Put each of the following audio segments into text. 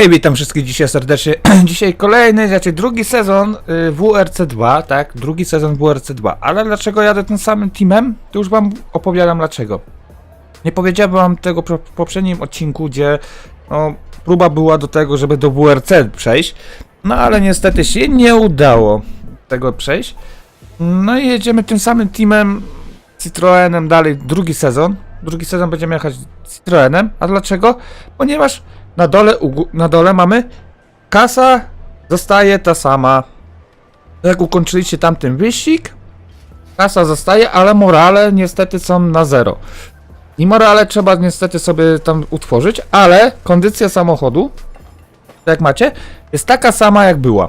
Hej, witam wszystkich dzisiaj serdecznie. Dzisiaj kolejny, znaczy drugi sezon y, WRC2, tak? Drugi sezon WRC2. Ale dlaczego jadę tym samym teamem? To już wam opowiadam dlaczego. Nie powiedziałem wam tego w poprzednim odcinku, gdzie no, próba była do tego, żeby do WRC przejść. No ale niestety się nie udało tego przejść. No i jedziemy tym samym teamem Citroenem dalej drugi sezon. Drugi sezon będziemy jechać Citroenem. A dlaczego? Ponieważ na dole, na dole mamy kasa zostaje ta sama. Jak ukończyliście tamten wyścig, kasa zostaje, ale morale niestety są na zero. I morale trzeba niestety sobie tam utworzyć, ale kondycja samochodu, jak macie, jest taka sama jak była.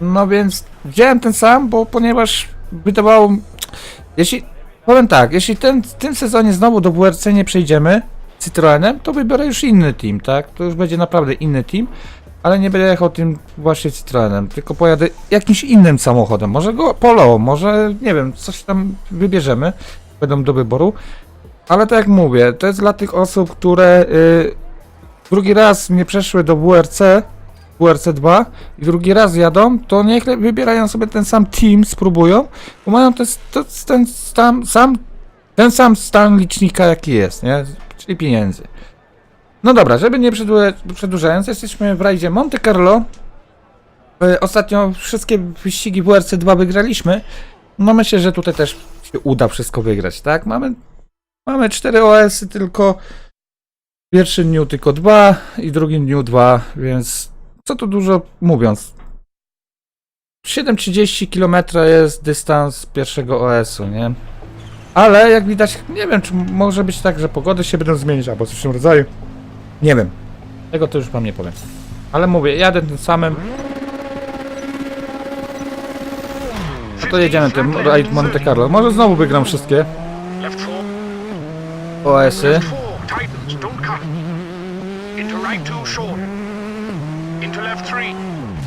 No więc wziąłem ten sam, bo ponieważ wydawało jeśli powiem tak, jeśli ten, w tym sezonie znowu do WRC nie przejdziemy Citroenem, to wybiorę już inny team, tak? To już będzie naprawdę inny team, ale nie będę jechał tym właśnie Citroenem, tylko pojadę jakimś innym samochodem, może go Polo, może nie wiem, coś tam wybierzemy, będą do wyboru. Ale tak jak mówię, to jest dla tych osób, które y, drugi raz nie przeszły do WRC, WRC2 i drugi raz jadą, to niech wybierają sobie ten sam team, spróbują, bo mają ten, to, ten sam, sam, ten sam stan licznika jaki jest, nie? Czyli pieniędzy. No dobra, żeby nie przedłużając, jesteśmy w rajdzie Monte Carlo. Y, Ostatnio wszystkie wyścigi WRC2 wygraliśmy. No myślę, że tutaj też się uda wszystko wygrać, tak? Mamy, mamy 4 OS-y tylko. W pierwszym dniu tylko dwa i w drugim dniu dwa, więc co tu dużo mówiąc. 7,30 km jest dystans pierwszego OS-u, nie? Ale jak widać, nie wiem, czy może być tak, że pogody się będą zmieniać albo coś w tym rodzaju. Nie wiem. Tego to już wam nie powiem. Ale mówię, jadę tym samym. No to jedziemy tym Raid Monte Carlo. Może znowu wygram wszystkie OS-y.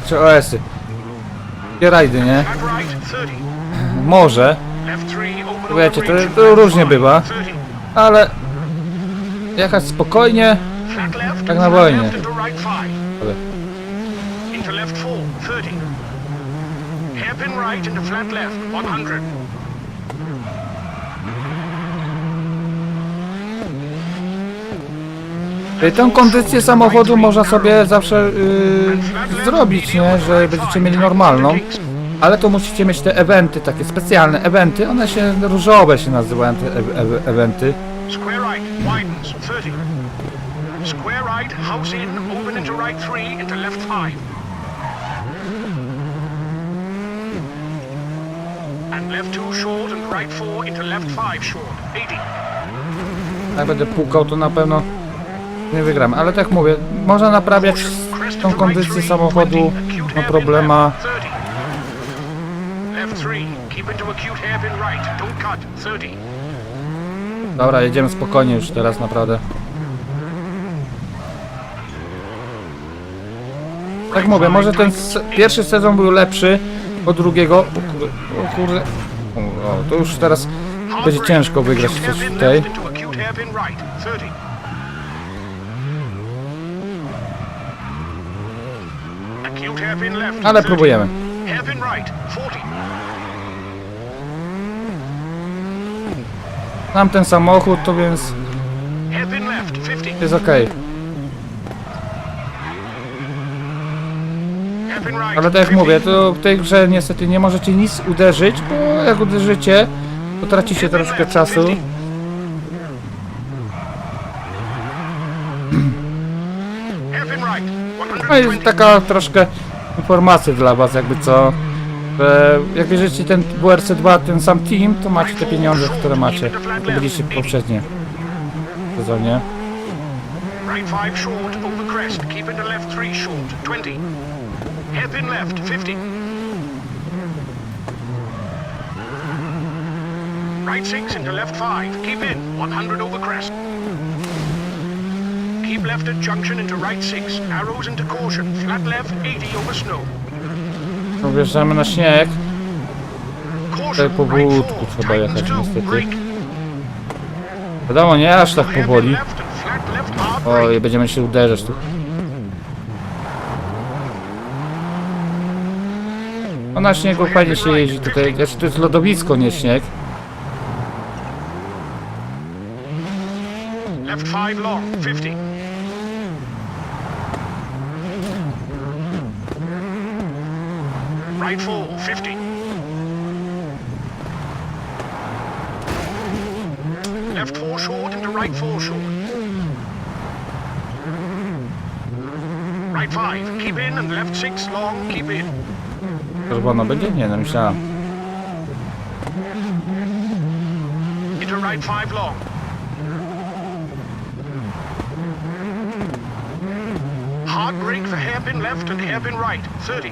Czy OS-y. Rajdy, nie? flat right, 30. Może, Wiecie, to, to różnie bywa. 30. Ale jechać spokojnie. Tak na wojnie. Ale Into left four, 30. Hairpin right into flat left, 100. I Tę kondycję samochodu można sobie zawsze yy, zrobić, nie? Że będziecie mieli normalną. Ale to musicie mieć te eventy, takie specjalne eventy. One się różowe się nazywają te e e eventy. Square right, widens, 30. Square right, house in, open into right three, into left five. And left two short and right four into left five short, 80. Jak będę pukał, to na pewno nie wygram. Ale tak mówię, można naprawiać tą kondycję samochodu 20, acute no problema. left, 30. Left three, keep into acute hairpin right, don't cut, 30. Dobra, jedziemy spokojnie już teraz naprawdę. Tak mówię, może ten se pierwszy sezon był lepszy od drugiego. O kurde, o kurde. O, to już teraz będzie ciężko wygrać coś tutaj. left into acute hairpin right, 30. Acute hairpin left, Ale 30. próbujemy. Hairpin right, 40. Mam ten samochód, to więc Hairpin left, 50. jest ok. Ale tak jak 50. mówię, to w tej grze niestety nie możecie nic uderzyć, bo jak uderzycie, to tracicie troszkę czasu. No i 120. taka troszkę informacja dla was, jakby co. Że jak bierzecie ten WRC2, ten sam team, to macie te pieniądze, które macie. To byliście w poprzednie sezonie. Right 5 short, over crest, keep into left 3 short, 20. Hairpin left, 50. Right 6 into left 5, keep in, 100 over crest. Keep left at junction into right 6, arrows into caution, flat left 80 over snow. No wjeżdżamy na śnieg. Tutaj po budku trzeba jechać niestety. Wiadomo, nie aż tak powoli. Oj, będziemy się uderzać tu. No na śniegu fajnie się jeździ tutaj. Znaczy to jest lodowisko, nie śnieg. Left five long, 50. Right 4, 50. Left 4 short into right 4 short. Right 5, keep in and left 6 long, keep in. Czerwono będzie? Nie, no myślałem. Into right 5 long. Hard brake for hairpin left and hairpin right, 30.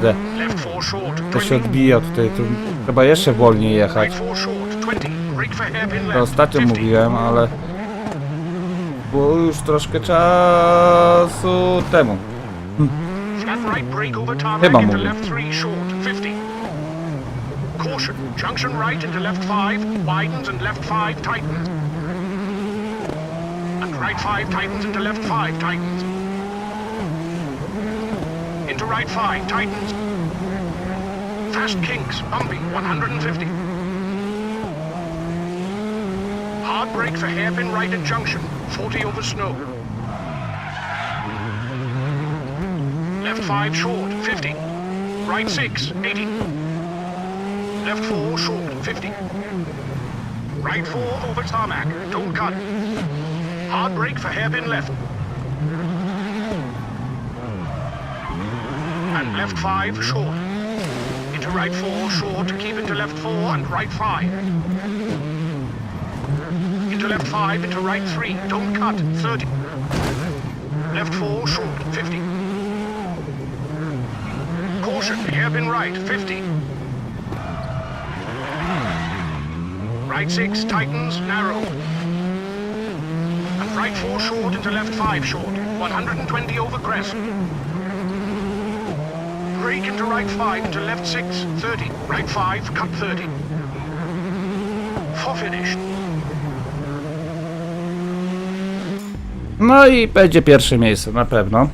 Kurde, Left 4 short, to się 20. odbija tutaj, tu trzeba jeszcze wolniej jechać. Right 4 short, 20. Brake for hairpin To ostatnio 50. mówiłem, ale było już troszkę czasu temu. Tarmac Chyba mówię. left 3 short, 50. Caution, junction right into left 5, widens and left 5 tightens. And right 5 tightens into left 5 tightens. Into right 5 tightens. Fast kinks, bumpy, 150. Hard brake for hairpin right at junction, 40 over snow. Left 5 short, 50. Right 6, 80. Left 4 short, 50. Right 4 over tarmac, don't cut. Hard brake for hairpin left. And left 5 short. Into right 4 short, keep into left 4 and right 5. Into left 5, into right 3, don't cut, 30. Left 4 short, 50. Caution, hairpin right, 50. Right 6, tightens, narrow. And right 4 short into left 5 short, 120 over crest. Brake into right 5 into left 6, 30. Right 5, cut 30. For finish. No i będzie pierwsze miejsce, na pewno.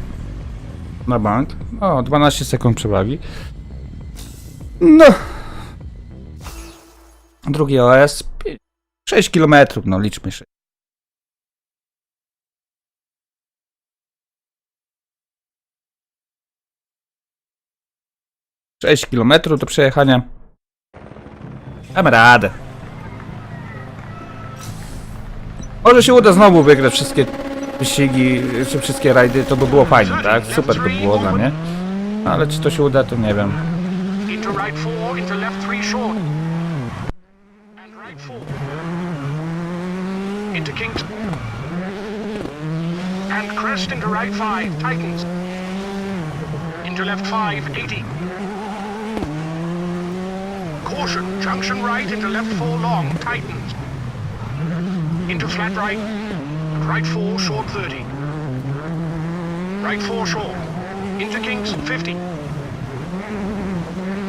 Na bank. O, 12 sekund przewagi. No. Drugi OS. 6 km, no liczmy się. Sześć kilometrów do przejechania. Damy radę. Może się uda znowu wygrać wszystkie wyścigi, czy wszystkie rajdy, to by było fajnie, tak? Super by było dla mnie. Ale czy to się uda, to nie wiem. Into right 4, into left 3 short. And right 4. Into Kingston. And crest into right 5, tightens. Into left 5, 80. Caution, junction right into left 4 long, tightens. Into flat right. Right 4, short 30. Right 4 short. Into Kings, 50.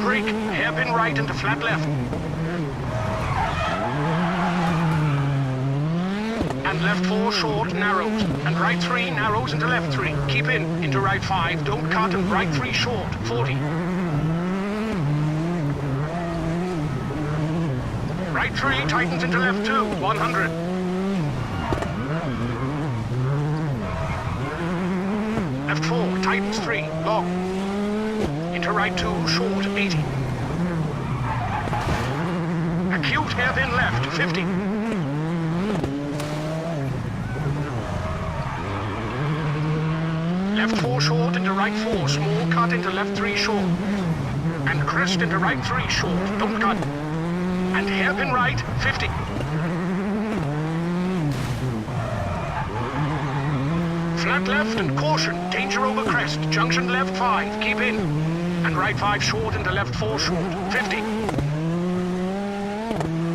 Brake, hairpin right into flat left. And left four short narrows. And right three narrows into left three. Keep in. Into right five. Don't cut. And right three short. 40. Right three tightens into left two. 100. Left four tightens three. Long. Into right two, short, 80. Acute hairpin left, 50. Left four short into right four, small cut into left three short. And crest into right three short, don't cut. And hairpin right, 50. Flat left and caution, danger over crest, junction left five, keep in. And right 5 short into left 4 short. 50.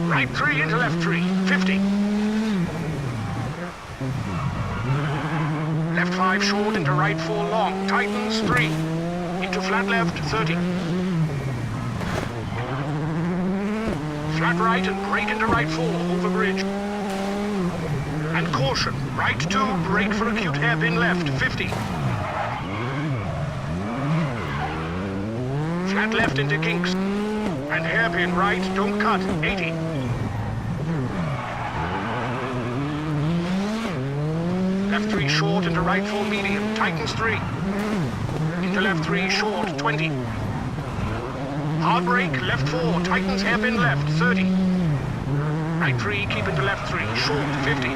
Right 3 into left 3. 50. Left 5 short into right 4 long. Tightens 3. Into flat left 30. Flat right and brake into right 4 over bridge. And caution. Right 2, brake for acute hairpin left, 50. Flat left into kinks. And hairpin right, don't cut, 80. Left 3 short into right 4 medium, tightens 3. Into left 3 short, 20. Hard brake, left 4, tightens hairpin left, 30. Right 3, keep into left 3, short, 50.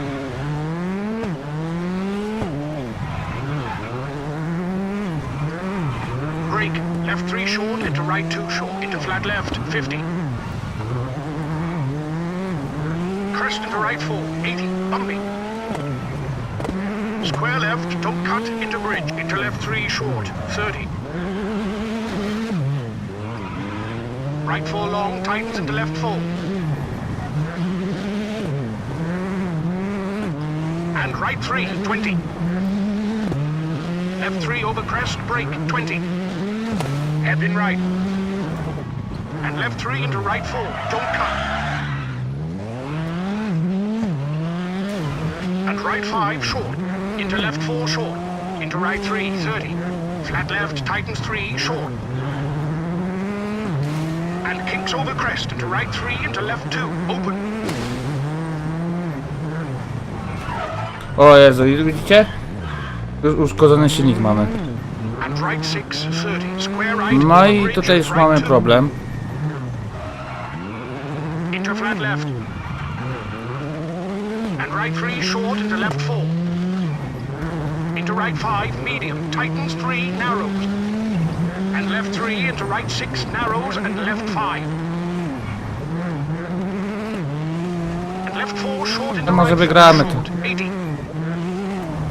Brake, left 3 short, into right 2 short, into flat left, 50. Crest into right 4, 80, bumpy. Square left, don't cut, into bridge, into left 3 short, 30. Right 4 long, tightens into left 4. And right 3, 20. Left 3 over crest, brake, 20. Hairpin right. And left 3 into right 4, don't cut. And right 5, short. Into left 4, short. Into right 3, 30. Flat left, tightens 3, short. And kinks over crest into right 3, into left 2, open. O Jezu, i widzicie? Już uszkodzony silnik mamy. And right 6, 30. Square right. No over i bridge, tutaj już right mamy two. problem. Into flat left. And right 3 short into left 4. Into right 5 medium. Tightens 3 narrows. Left 3 into right 6 narrows and left 5. And left 4 short into No może right wygramy four to. short, 80.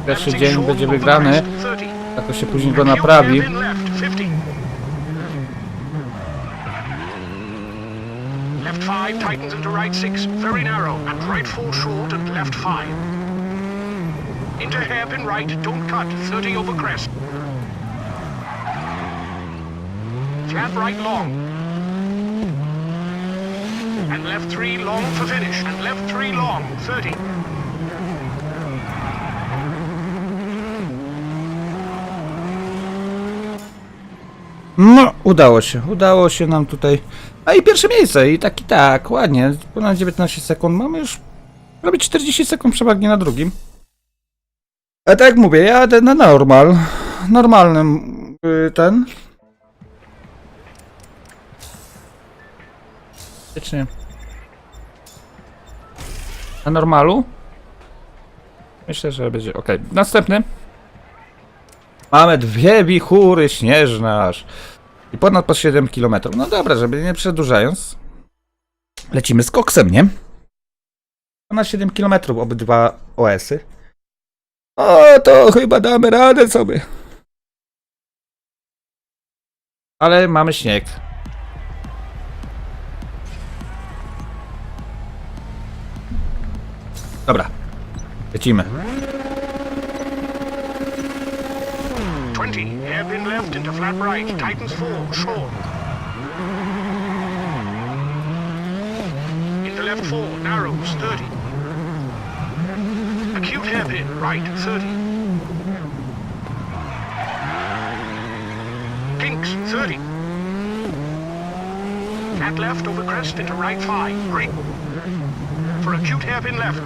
Pierwszy Left dzień short będzie wygrany. crest, 30. Jakoś się później go naprawi. left 50. Left 5 tightens into right 6, very narrow, and right 4 short and left 5. Into hairpin right, don't cut, 30 over crest. Flat right long. And left 3 long for finish, and left 3 long, 30. No, udało się. Udało się nam tutaj. A i pierwsze miejsce. I tak i tak, ładnie. Ponad 19 sekund. Mamy już prawie 40 sekund przewagi na drugim. A tak jak mówię, jadę na normal. Normalnym y, ten. Wiecznie. Na normalu? Myślę, że będzie ok. Następny. Mamy dwie wichury śnieżne aż. I ponad po 7 km. No dobra, żeby nie przedłużając. Lecimy z koksem, nie? Ponad 7 km obydwa OS-y. O, to chyba damy radę sobie. Ale mamy śnieg. Dobra. Lecimy. 20, hairpin left into flat right, Titans 4, short. Into left 4, narrows, 30. Acute hairpin, right, 30. Kinks, 30. Flat left over crest into right 5, brake. For acute hairpin left.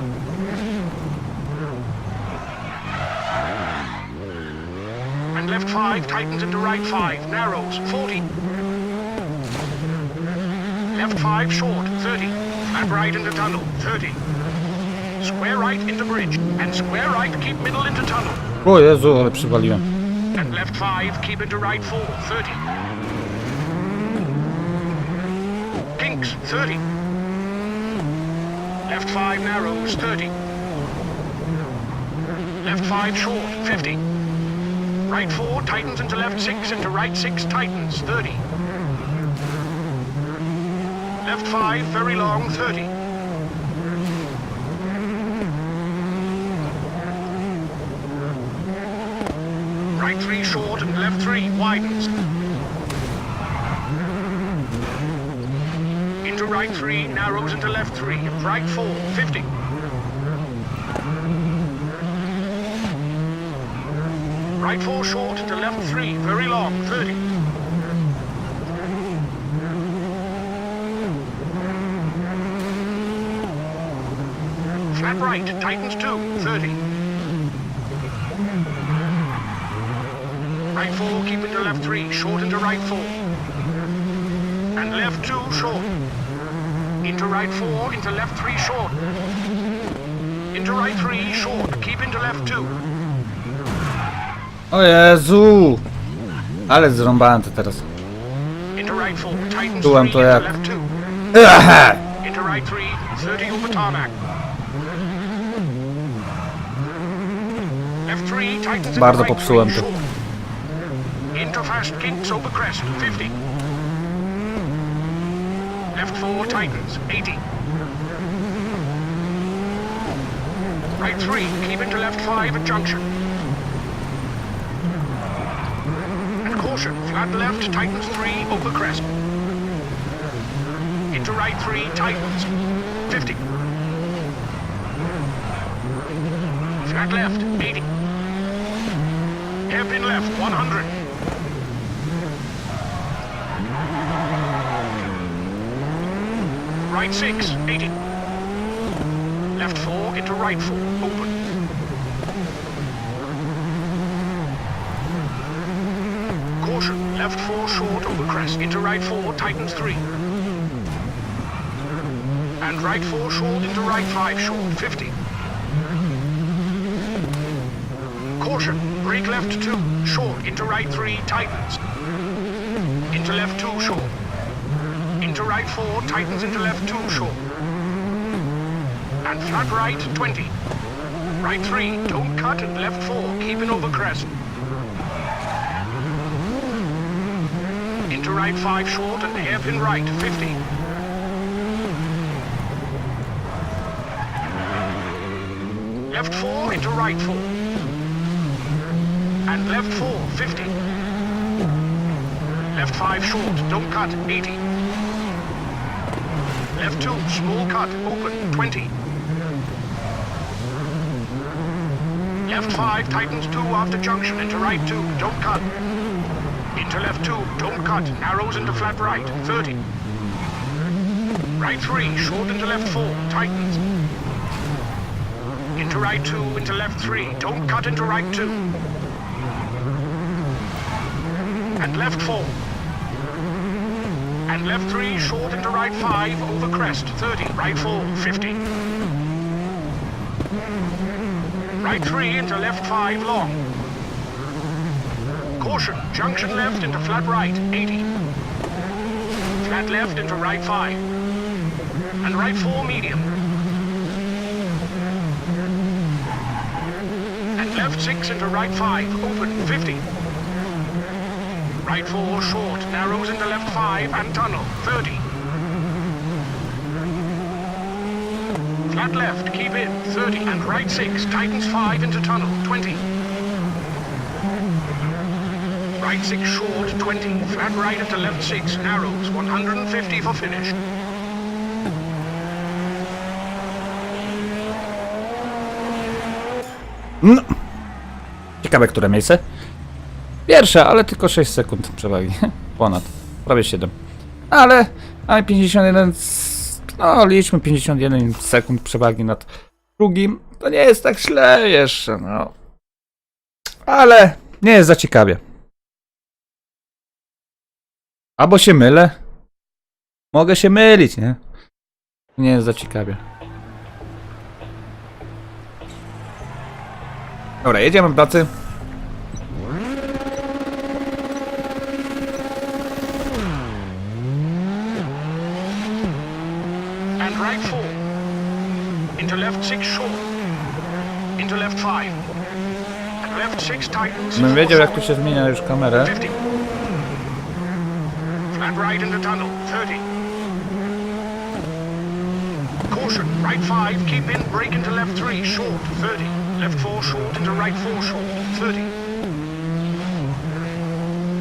And left 5 tightens into right 5, narrows, 40. Left 5 short, 30. And right into tunnel, 30. Square right into bridge. And square right keep middle into tunnel. O Jezu, ale przywaliłem. And left 5 keep into right 4, 30. Kinks, 30. Left 5 narrows, 30. Left 5 short, 50. Right 4 tightens into left 6 into right 6 tightens, 30. Left 5 very long, 30. Right 3 short and left 3 widens. Into right 3, narrows into left 3, right 4, 50. Right four short to left three, very long, 30. Flat right, tightens two, 30. Right four, keep into left three, short into right four. And left two, short. Into right four, into left three, short. Into right three, short, keep into left two. O Jezu! Ale zrąbałem to teraz. Into right four, tightens Czułem to jak- left two. Ech! Into right three, 30 over tarmac. Left three, tightens into Bardzo right popsułem three, to. short. Into fast kinks over crest, 50. Left four, tightens, 80. Right three, keep into left five at junction. Caution, flat left, tightens three, over crest. Into right three, tightens. 50. Flat left, 80. Hairpin left, 100. Right six, 80. Left four into right four, open. Caution, left four short over crest, into right four, tightens three. And right four short into right five short, 50. Caution, brake left two, short into right three, tightens. Into left two, short. Into right four, tightens into left two, short. And flat right, 20. Right three, don't cut and left four, keeping over crest. Into right five short and hairpin right, 50. Left four into right four. And left four, 50. Left five short, don't cut, 80. Left two, small cut, open, 20. Left five, tightens two after junction, into right two, don't cut. Into left two, don't cut, narrows into flat right, 30. Right three, short into left four, tightens. Into right two, into left three. Don't cut into right two. And left four. And left three, short into right five, over crest, 30. Right four, 50. Right three into left five, long. Caution, junction left into flat right, 80. Flat left into right five. And right four, medium. And left six into right five, open, 50. Right four, short, narrows into left five, and tunnel, 30. Flat left, keep in, 30, and right six, tightens five into tunnel, 20. Right six short, 20, flat right into left six, narrows, 150 for finish. No. Ciekawe, które miejsce? Pierwsze, ale tylko 6 sekund przewagi. Ponad. Prawie 7. Ale mamy 51. s- No, liczmy 51 sekund przewagi nad drugim. To nie jest tak źle jeszcze, no. Ale nie jest za ciekawie. Albo się mylę. Mogę się mylić, nie? Nie jest za ciekawie. Dobra, jedziemy w pracy. And right four. Into left six short. Into left five. And left six tightens. Bym wiedział jak tu się zmienia już kamerę. 50. Right into tunnel, 30. Caution, right five, keep in, brake into left three, short, 30. Left four short into right four short, 30.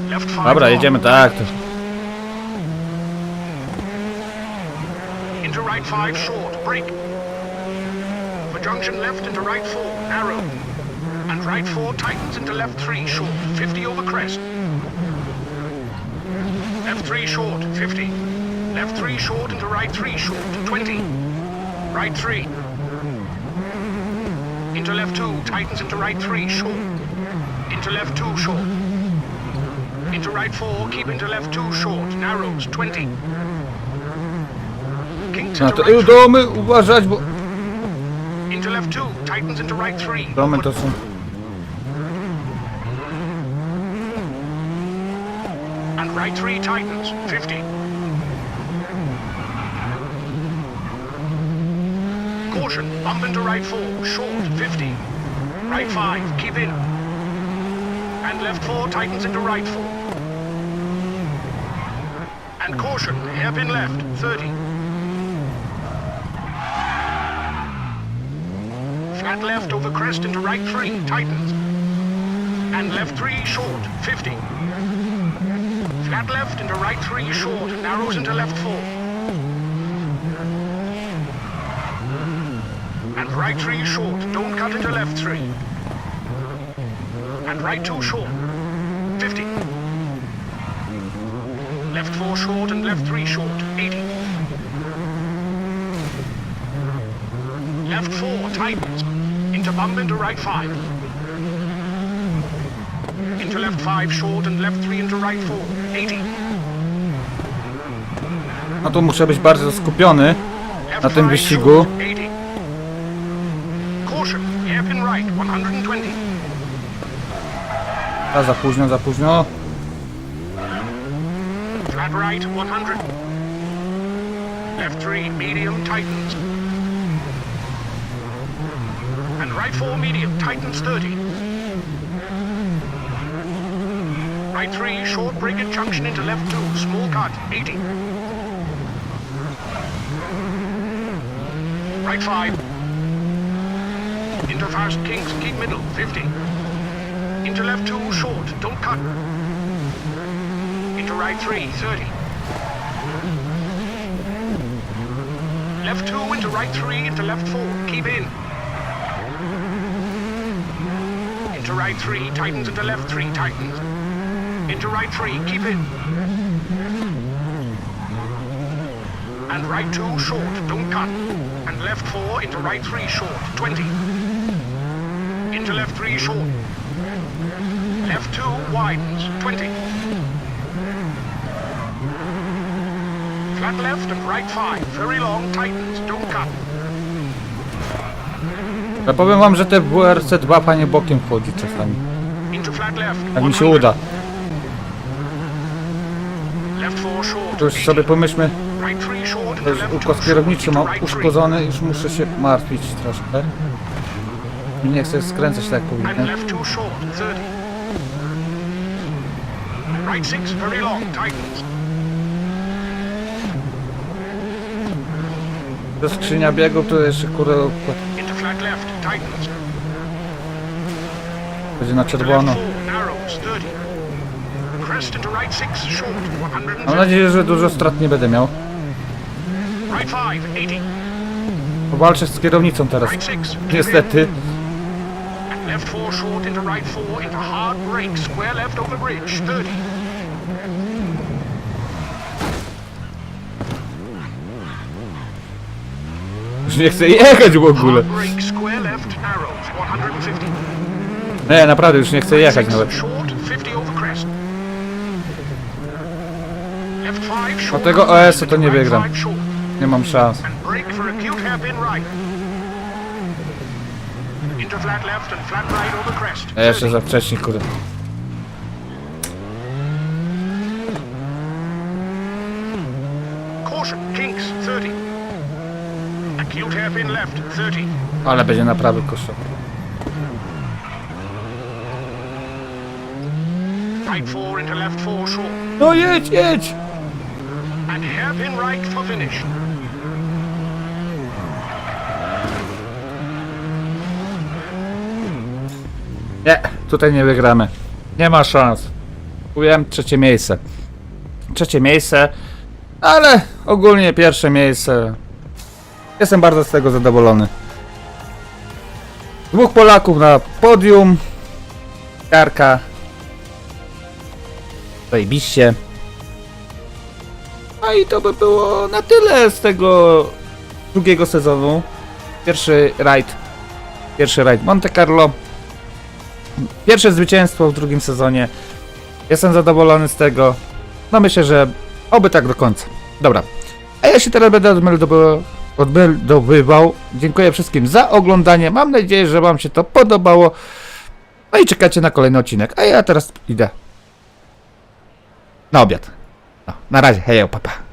Left five. Dobra, long. jedziemy tak. To. Into right five short, break. For junction left into right four, narrow. And right 4 tightens into left 3 short, 50 over crest. Left 3 short, 50. Left 3 short into right 3 short, 20. Right 3. Into left 2, tightens into right 3 short. Into left 2 short. Into right 4, keep into left 2 short, narrows, 20. Kinks Na right 3. uważać, bo Into left 2, tightens into right 3. domy to są... Right 3 Titans, 50. Caution, bump into right 4, short, 50. Right 5, keep in. And left 4 Titans into right 4. And caution, hairpin left, 30. Flat left over crest into right 3, Titans. And left 3 short, 50. Flat left into right 3 short, narrows into left 4. And right 3 short, don't cut into left 3. And right 2 short, 50. Left 4 short and left 3 short, 80. Left 4 tightens, into bump into right 5. Into left 5 short and left 3 into right 4, 80. No tu muszę być bardzo skupiony. Na tym wyścigu. short, 80. Caution, hairpin right, 120. A za późno, za późno. Flat right, 100. Left 3, medium, tightens. And right 4, medium, tightens 30. Right 3, short break at junction into left 2, small cut, 80. Right 5. Into fast kings, keep middle, 50. Into left 2, short, don't cut. Into right 3, 30. Left 2 into right 3 into left 4. Keep in. Into right 3, tightens into left 3, tightens. Into right 3, keep in. And right 2 short, don't cut. And left 4 into right 3 short, 20. Into left 3 short. Left 2 widens, 20. Flat left and right 5, very long, tightens, don't cut. Ja powiem wam, że te WRC 2 panie bokiem wchodzi czasami. Into flat left, Jak mi się uda. To już sobie pomyślmy, right 3 short, to już left 2 układ kierowniczy mam right 3. uszkodzony, już muszę się martwić troszkę. Nie chcę skręcać tak jak And powinienem. left 2 short, 30. Right 6, very long, tightens. To skrzynia biegów, to jeszcze kurde układ będzie na czerwono. Mam 150. nadzieję, że dużo strat nie będę miał. Right 5, 80. Powalczę z kierownicą teraz. Right 6, keep in. Niestety. Left 4 short into right 4 into hard square left over bridge, 30. Już nie chcę jechać w ogóle. Hard break, square left, narrows, 150. Nie, naprawdę już nie chcę jechać nawet. short, 50 over crest. Left 5 short. A tego OS-u to nie short. Nie mam szans. Ja jeszcze 30. za wcześnie, kurde. Caution, kinks, 30. Acute hairpin left, 30. Ale będzie naprawdę kosztował. Right 4 into left 4 short. No jedź, jedź! And right for finish. Nie, tutaj nie wygramy. Nie ma szans. Kupiłem trzecie miejsce. Trzecie miejsce, ale ogólnie pierwsze miejsce. Jestem bardzo z tego zadowolony. Dwóch Polaków na podium. Karka. Zajebiście. I to by było na tyle z tego drugiego sezonu. Pierwszy rajd. Pierwszy rajd Monte Carlo. Pierwsze zwycięstwo w drugim sezonie. Jestem zadowolony z tego. No myślę, że oby tak do końca. Dobra. A ja się teraz będę odmeldowywał. odmeldowywał. Dziękuję wszystkim za oglądanie. Mam nadzieję, że Wam się to podobało. No i czekacie na kolejny odcinek. A ja teraz idę na obiad. Na razie. Hej, papa.